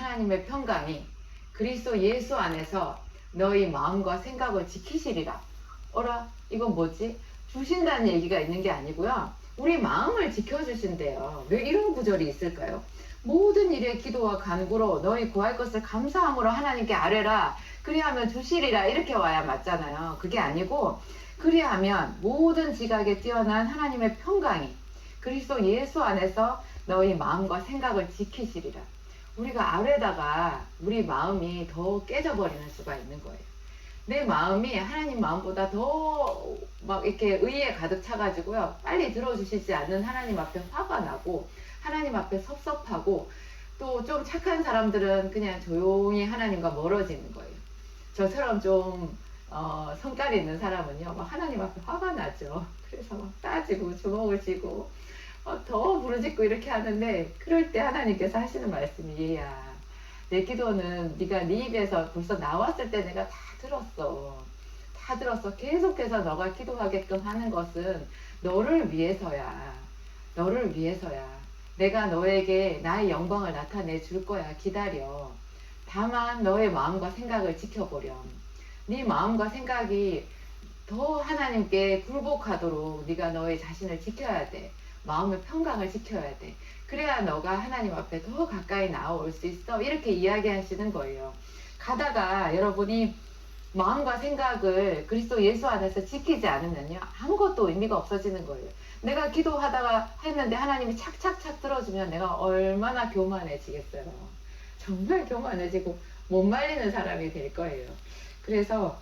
하나님의 평강이 그리스도 예수 안에서 너희 마음과 생각을 지키시리라. 어라, 이건 뭐지? 주신다는 얘기가 있는 게 아니고요. 우리 마음을 지켜주신대요. 왜 이런 구절이 있을까요? 모든 일에 기도와 간구로 너희 구할 것을 감사함으로 하나님께 아뢰라. 그리하면 주시리라. 이렇게 와야 맞잖아요. 그게 아니고, 그리하면 모든 지각에 뛰어난 하나님의 평강이 그리스도 예수 안에서 너희 마음과 생각을 지키시리라. 우리가 아래다가 우리 마음이 더 깨져버리는 수가 있는 거예요. 내 마음이 하나님 마음보다 더 막 이렇게 의에 가득 차가지고요. 빨리 들어주시지 않는 하나님 앞에 화가 나고 하나님 앞에 섭섭하고 또 좀 착한 사람들은 그냥 조용히 하나님과 멀어지는 거예요. 저처럼 좀 어, 성깔이 있는 사람은요, 막 하나님 앞에 화가 나죠. 그래서 막 따지고 주먹을 쥐고 어, 더 부르짖고 이렇게 하는데 그럴 때 하나님께서 하시는 말씀이 얘야. 내 기도는 네가 네 입에서 벌써 나왔을 때 내가 다 들었어. 다 들었어. 계속해서 너가 기도하게끔 하는 것은 너를 위해서야. 너를 위해서야. 내가 너에게 나의 영광을 나타내 줄 거야. 기다려. 다만 너의 마음과 생각을 지켜보렴. 네 마음과 생각이 더 하나님께 굴복하도록 네가 너의 자신을 지켜야 돼 마음의 평강을 지켜야 돼. 그래야 너가 하나님 앞에 더 가까이 나올 수 있어. 이렇게 이야기하시는 거예요. 가다가 여러분이 마음과 생각을 그리스도 예수 안에서 지키지 않으면요. 아무것도 의미가 없어지는 거예요. 내가 기도하다가 했는데 하나님이 착착착 들어주면 내가 얼마나 교만해지겠어요. 정말 교만해지고 못 말리는 사람이 될 거예요. 그래서